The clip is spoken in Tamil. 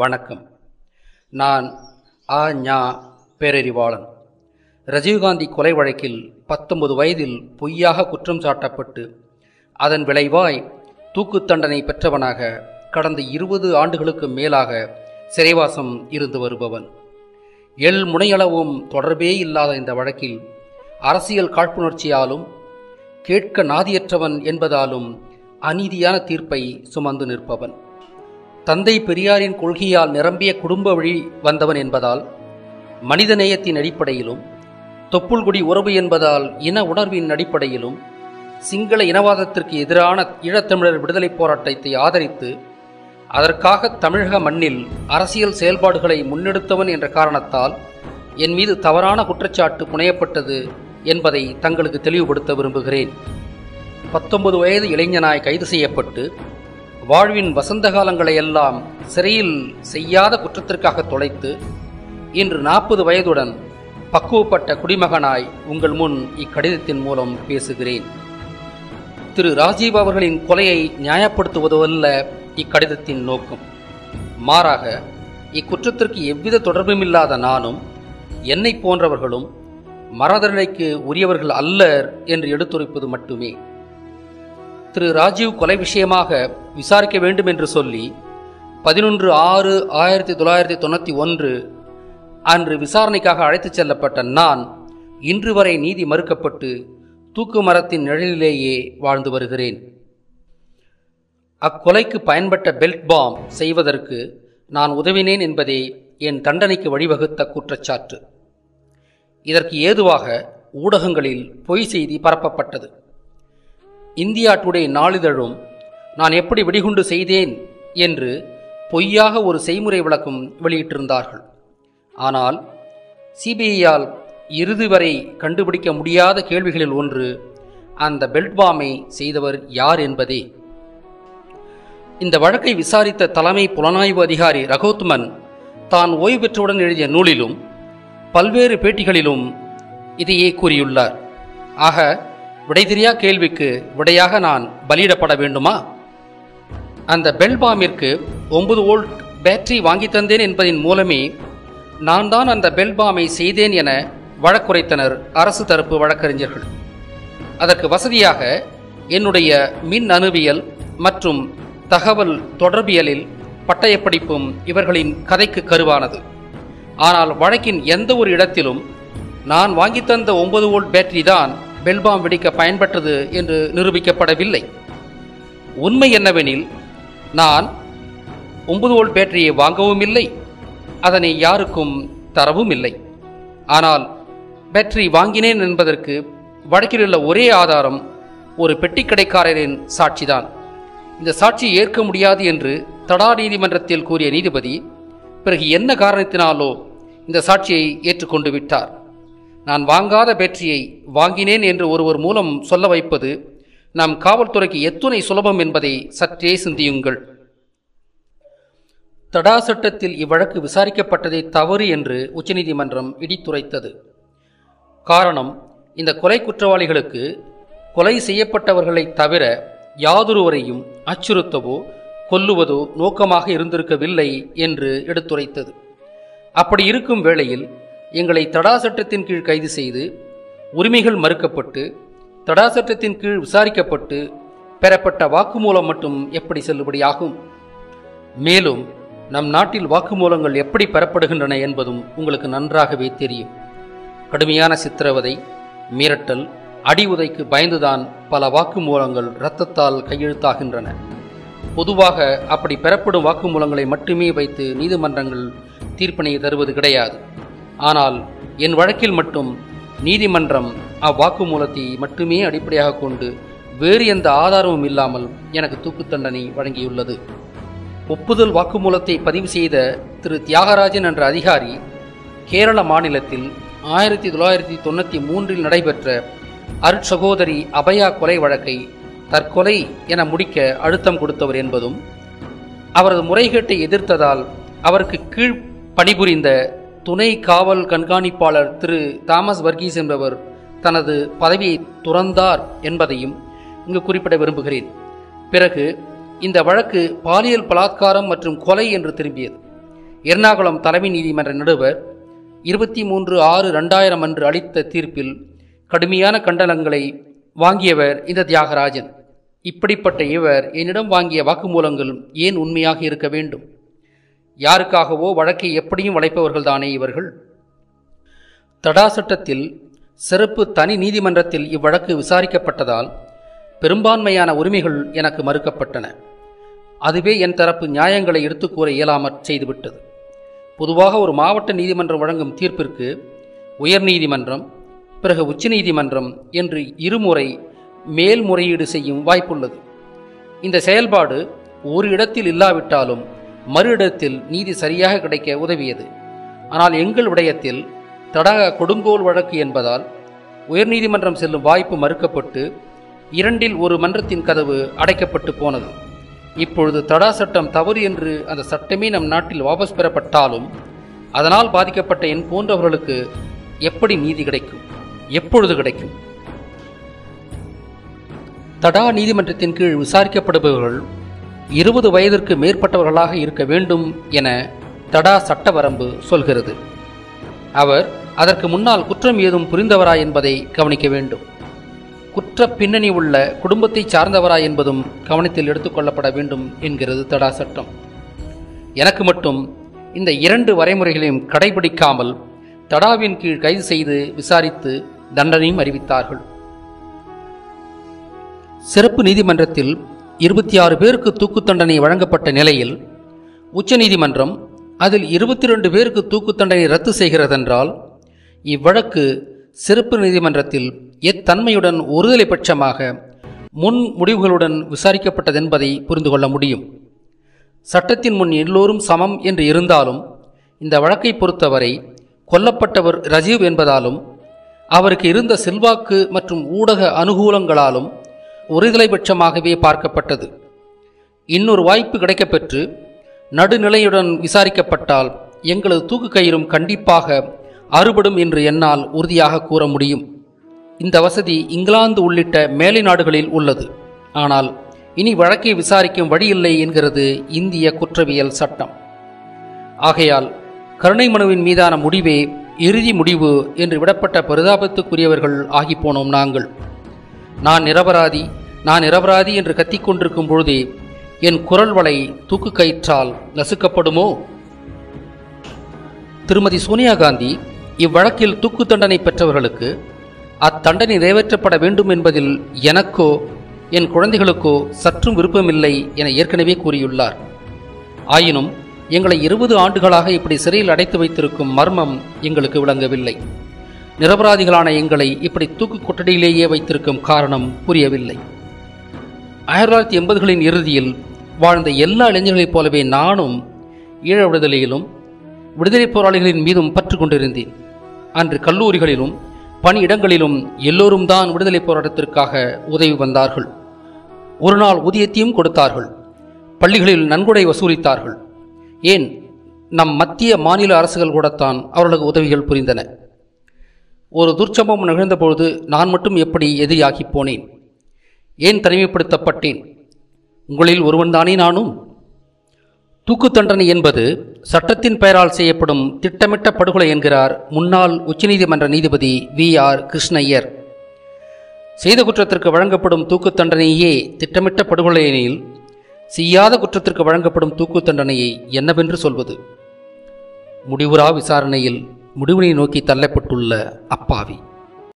வணக்கம். நான் ஆ ஞா பேரறிவாளன். ரஜீவ்காந்தி கொலை வழக்கில் பத்தொன்பது வயதில் பொய்யாக குற்றம் சாட்டப்பட்டு அதன் விளைவாய் தூக்கு தண்டனை பெற்றவனாக கடந்த இருபது ஆண்டுகளுக்கு மேலாக சிறைவாசம் இருந்து வருபவன். எல் முனையளவும் தொடர்பே இல்லாத இந்த வழக்கில் அரசியல் காழ்ப்புணர்ச்சியாலும் கேட்க நாதியற்றவன் என்பதாலும் அநீதியான தீர்ப்பை சுமந்து நிற்பவன். தந்தை பெரியாரின் கொள்கையால் நிரம்பிய குடும்ப வழி வந்தவன் என்பதால் மனிதநேயத்தின் அடிப்படையிலும் தொப்புள்குடி உறவு என்பதால் இன உணர்வின் அடிப்படையிலும் சிங்கள இனவாதத்திற்கு எதிரான ஈழத்தமிழர் விடுதலைப் போராட்டத்தை ஆதரித்து அதற்காக தமிழக மண்ணில் அரசியல் செயல்பாடுகளை முன்னெடுத்தவன் என்ற காரணத்தால் என் மீது தவறான குற்றச்சாட்டு புனையப்பட்டது என்பதை தங்களுக்கு தெளிவுபடுத்த விரும்புகிறேன். பத்தொன்பது வயது இளைஞனாய் கைது செய்யப்பட்டு வாழ்வின் வசந்த காலங்களை எல்லாம் சிறையில் செய்யாத குற்றத்திற்காக தொலைத்து இன்று நாற்பது வயதுடன் பக்குவப்பட்ட குடிமகனாய் உங்கள் முன் இக்கடிதத்தின் மூலம் பேசுகிறேன். திரு ராஜீவ் அவர்களின் கொலையை நியாயப்படுத்துவதல்ல இக்கடிதத்தின் நோக்கம். மாறாக இக்குற்றத்திற்கு எவ்வித தொடர்புமில்லாத நானும் என்னை போன்றவர்களும் மரதண்டனைக்கு உரியவர்கள் அல்லர் என்று எடுத்துரைப்பது மட்டுமே. திரு ராஜீவ் கொலை விஷயமாக விசாரிக்க வேண்டும் என்று சொல்லி பதினொன்று ஆறு ஆயிரத்தி தொள்ளாயிரத்தி தொண்ணூற்றி ஒன்று அன்று விசாரணைக்காக அழைத்துச் செல்லப்பட்ட நான் இன்று வரை நீதி மறுக்கப்பட்டு தூக்கு மரத்தின் நிழலிலேயே வாழ்ந்து வருகிறேன். அக்கொலைக்கு பயன்பட்ட பெல்ட் பாம் செய்வதற்கு நான் உதவினேன் என்பதே என் தண்டனைக்கு வழிவகுத்த குற்றச்சாட்டு. இதற்கு ஏதுவாக ஊடகங்களில் பொய் செய்தி பரப்பப்பட்டது. இந்தியா டுடே நாளிதழும் நான் எப்படி வெடிகுண்டு செய்தேன் என்று பொய்யாக ஒரு செய்முறை விளக்கம் வெளியிட்டிருந்தார்கள். ஆனால் சிபிஐயால் இறுதி வரை கண்டுபிடிக்க முடியாத கேள்விகளில் ஒன்று அந்த பெல்ட் பாமை செய்தவர் யார் என்பதே. இந்த வழக்கை விசாரித்த தலைமை புலனாய்வு அதிகாரி ரகோத்மன் தான் ஓய்வு பெற்றவுடன் எழுதிய நூலிலும் பல்வேறு பேட்டிகளிலும் இதையே கூறியுள்ளார். ஆக விடை தெரியா கேள்விக்கு விடையாக நான் பலியிடப்பட வேண்டுமா? அந்த பெல்பாமிற்கு ஒன்பது வோல்ட் பேட்டரி வாங்கி தந்தேன் என்பதின் மூலமே நான் தான் அந்த பெல்பாமை செய்தேன் என வழக்குரைத்தனர் அரசு தரப்பு வழக்கறிஞர்கள். அதற்கு வசதியாக என்னுடைய மின் அணுவியல் மற்றும் தகவல் தொடர்பியலில் பட்டயப்படிப்பும் இவர்களின் கதைக்கு கருவானது. ஆனால் வழக்கின் எந்த ஒரு இடத்திலும் நான் வாங்கி தந்த ஒன்பது வோல்ட் பேட்டரி தான் பெல்பாம் வெடிக்க பயன்பட்டது என்று நிரூபிக்கப்படவில்லை. உண்மை என்னவெனில் நான் ஒன்பது வோல்ட் பேட்டரியை வாங்கவும் இல்லை அதனை யாருக்கும் தரவும் இல்லை. ஆனால் பேட்டரி வாங்கினேன் என்பதற்கு வழக்கில் உள்ள ஒரே ஆதாரம் ஒரு பெட்டி கடைக்காரரின் சாட்சிதான். இந்த சாட்சியை ஏற்க முடியாது என்று தடா நீதிமன்றத்தில் கூறிய நீதிபதி பிறகு என்ன காரணத்தினாலோ இந்த சாட்சியை ஏற்றுக்கொண்டு விட்டார். நான் வாங்காத பேட்டரியை வாங்கினேன் என்று ஒருவர் மூலம் சொல்ல வைப்பது நம் காவல்துறைக்கு எத்துணை சுலபம் என்பதை சற்றே சிந்தியுங்கள். தடா சட்டத்தில் இவ்வழக்கு விசாரிக்கப்பட்டதை தவறு என்று உச்சநீதிமன்றம் இடித்துரைத்தது. காரணம் இந்த கொலை குற்றவாளிகளுக்கு கொலை செய்யப்பட்டவர்களை தவிர யாதொருவரையும் அச்சுறுத்தவோ கொல்லுவதோ நோக்கமாக இருந்திருக்கவில்லை என்று எடுத்துரைத்தது. அப்படி இருக்கும் வேளையில் எங்களை தடா சட்டத்தின் கீழ் கைது செய்து உரிமைகள் மறுக்கப்பட்டு தடா சட்டத்தின் கீழ் விசாரிக்கப்பட்டு பெறப்பட்ட வாக்குமூலம் மட்டும் எப்படி செல்லுபடியாகும்? மேலும் நம் நாட்டில் வாக்குமூலங்கள் எப்படி பெறப்படுகின்றன என்பதும் உங்களுக்கு நன்றாகவே தெரியும். கடுமையான சித்திரவதை மிரட்டல் அடி உதைக்கு பயந்துதான் பல வாக்குமூலங்கள் இரத்தத்தால் கையெழுத்தாகின்றன. பொதுவாக அப்படி பெறப்படும் வாக்குமூலங்களை மட்டுமே வைத்து நீதிமன்றங்கள் தீர்ப்பினை தருவது கிடையாது. ஆனால் என் வழக்கில் மட்டும் நீதிமன்றம் அவ்வாக்குமூலத்தை மட்டுமே அடிப்படையாக கொண்டு வேறு எந்த ஆதாரமும் இல்லாமல் எனக்கு தூக்கு தண்டனை வழங்கியுள்ளது. ஒப்புதல் வாக்குமூலத்தை பதிவு செய்த திரு. தியாகராஜன் என்ற அதிகாரி கேரள மாநிலத்தில் ஆயிரத்தி தொள்ளாயிரத்தி தொண்ணூற்றி மூன்றில் நடைபெற்ற அருட்சகோதரி அபயா கொலை வழக்கை தற்கொலை என முடிக்க அழுத்தம் கொடுத்தவர் என்பதும் அவரது முறைகேட்டை எதிர்த்ததால் அவருக்கு கீழ் பணிபுரிந்த துணை காவல் கண்காணிப்பாளர் திரு தாமஸ் வர்கீஸ் என்பவர் தனது பதவியை துறந்தார் என்பதையும் இங்கு குறிப்பிட விரும்புகிறேன். பிறகு இந்த வழக்கு பாலியல் பலாத்காரம் மற்றும் கொலை என்று திரும்பியது. எர்ணாகுளம் தலைமை நீதிமன்ற நடுவர் இருபத்தி மூன்று ஆறு ரெண்டாயிரம் அன்று அளித்த தீர்ப்பில் கடுமையான கண்டனங்களை வாங்கியவர் இந்த தியாகராஜன். இப்படிப்பட்ட இவர் என்னிடம் வாங்கிய வாக்குமூலங்கள் ஏன் உண்மையாக இருக்க வேண்டும்? யாருக்காகவோ வழக்கை எப்படியும் வளைப்பவர்கள் தானே இவர்கள்? தடா சட்டத்தில் சிறப்பு தனி நீதிமன்றத்தில் இவ்வழக்கு விசாரிக்கப்பட்டதால் பெரும்பான்மையான உரிமைகள் எனக்கு மறுக்கப்பட்டன. அதுவே என் தரப்பு நியாயங்களை எடுத்துக் கூற இயலாமற் செய்துவிட்டது. பொதுவாக ஒரு மாவட்ட நீதிமன்றம் வழங்கும் தீர்ப்பிற்கு உயர்நீதிமன்றம் பிறகு உச்சநீதிமன்றம் என்று இருமுறை மேல்முறையீடு செய்யும் வாய்ப்புள்ளது. இந்த செயல்பாடு ஒரு இடத்தில் இல்லாவிட்டாலும் மறு இடத்தில் நீதி சரியாக கிடைக்க உதவியது. ஆனால் எங்கள் விடயத்தில் தடாக கொடுங்கோல் வழக்கு என்பதால் உயர்நீதிமன்றம் செல்லும் வாய்ப்பு மறுக்கப்பட்டு இரண்டில் ஒரு மன்றத்தின் கதவு அடைக்கப்பட்டு போனது. இப்பொழுது தடா சட்டம் தவறு என்று அந்த சட்டமே நம் நாட்டில் வாபஸ் பெறப்பட்டாலும் அதனால் பாதிக்கப்பட்ட என் போன்றவர்களுக்கு எப்படி நீதி கிடைக்கும்? எப்பொழுது கிடைக்கும்? தடா நீதிமன்றத்தின் கீழ் விசாரிக்கப்படுபவர்கள் இருபது வயதிற்கு மேற்பட்டவர்களாக இருக்க வேண்டும் என தடா சட்ட வரம்பு சொல்கிறது. அவர் அதற்கு முன்னால் குற்றம் ஏதும் புரிந்தவரா என்பதை கவனிக்க வேண்டும். குற்ற பின்னணி உள்ள குடும்பத்தை சார்ந்தவரா என்பதும் கவனத்தில் எடுத்துக்கொள்ளப்பட வேண்டும் என்கிறது தடா சட்டம். எனக்கு மட்டும் இந்த இரண்டு வரைமுறைகளையும் கடைபிடிக்காமல் தடாவின் கீழ் கைது செய்து விசாரித்து தண்டனையும் அறிவித்தார்கள். சிறப்பு நீதிமன்றத்தில் இருபத்தி ஆறு பேருக்கு தூக்கு தண்டனை வழங்கப்பட்ட நிலையில் உச்சநீதிமன்றம் அதில் இருபத்தி ரெண்டு பேருக்கு தூக்கு தண்டனை ரத்து செய்கிறதென்றால் இவ்வழக்கு சிறப்பு நீதிமன்றத்தில் எத்தன்மையுடன் ஒருதலை பட்சமாக முன் முடிவுகளுடன் விசாரிக்கப்பட்டதென்பதை புரிந்து கொள்ள முடியும். சட்டத்தின் முன் எல்லோரும் சமம் என்று இருந்தாலும் இந்த வழக்கை பொறுத்தவரை கொல்லப்பட்டவர் ரஜீவ் என்பதாலும் அவருக்கு இருந்த செல்வாக்கு மற்றும் ஊடக அனுகூலங்களாலும் ஒருதலைபட்சமாகவே பார்க்கப்பட்டது. இன்னொரு வாய்ப்பு கிடைக்கப்பெற்று நடுநிலையுடன் விசாரிக்கப்பட்டால் எங்களது தூக்கு கயிறும் கண்டிப்பாக அறுபடும் என்று என்னால் உறுதியாக கூற முடியும். இந்த வசதி இங்கிலாந்து உள்ளிட்ட மேலை நாடுகளில் உள்ளது. ஆனால் இனி வழக்கை விசாரிக்கும் வழியில்லை என்கிறது இந்திய குற்றவியல் சட்டம். ஆகையால் கருணை மனுவின் மீதான முடிவே இறுதி முடிவு என்று விடப்பட்ட பரிதாபத்துக்குரியவர்கள் ஆகிப்போனோம் நாங்கள். நான் நிரபராதி நான் நிரபராதி என்று கத்திக்கொண்டிருக்கும் பொழுதே என் குரல் வலை தூக்கு கயிற்றால் நசுக்கப்படுமோ? திருமதி சோனியா காந்தி இவ்வழக்கில் தூக்கு தண்டனை பெற்றவர்களுக்கு அத்தண்டனை நிறைவேற்றப்பட வேண்டும் என்பதில் எனக்கோ என் குழந்தைகளுக்கோ சற்றும் விருப்பமில்லை என ஏற்கனவே கூறியுள்ளார். ஆயினும் எங்களை இருபது ஆண்டுகளாக இப்படி சிறையில் அடைத்து வைத்திருக்கும் மர்மம் எங்களுக்கு விளங்கவில்லை. நிரபராதிகளான எங்களை இப்படி தூக்கு கொட்டடியிலேயே வைத்திருக்கும் காரணம் புரியவில்லை. ஆயிரத்தி தொள்ளாயிரத்தி எண்பதுகளின் இறுதியில் வாழ்ந்த எல்லா இளைஞர்களைப் போலவே நானும் ஈழ விடுதலையிலும் விடுதலை போராளிகளின் மீதும் பற்று கொண்டிருந்தேன். அன்று கல்லூரிகளிலும் பணியிடங்களிலும் எல்லோரும் தான் விடுதலை போராட்டத்திற்காக உதவி வந்தார்கள். ஒரு நாள் ஊதியத்தையும் கொடுத்தார்கள். பள்ளிகளில் நன்கொடை வசூலித்தார்கள். ஏன்? நம் மத்திய மாநில அரசுகள் கூடத்தான் அவர்களுக்கு உதவிகள் புரிந்தன. ஒரு துர்ச்சம்பம் நிகழ்ந்தபொழுது நான் மட்டும் எப்படி எதிரியாகி போனேன்? ஏன் தனிமைப்படுத்தப்பட்டேன்? உங்களில் ஒருவன்தானே நானும்? தூக்கு தண்டனை என்பது சட்டத்தின் பெயரால் செய்யப்படும் திட்டமிட்ட படுகொலை என்கிறார் முன்னாள் உச்சநீதிமன்ற நீதிபதி வி ஆர் கிருஷ்ணய்யர். செய்த குற்றத்திற்கு வழங்கப்படும் தூக்கு தண்டனையே திட்டமிட்ட படுகொலை எனில் செய்யாத குற்றத்திற்கு வழங்கப்படும் தூக்கு தண்டனையை என்னவென்று சொல்வது? முடிவுறா விசாரணையில் முடிவினை நோக்கி தள்ளப்பட்டுள்ள அப்பாவி.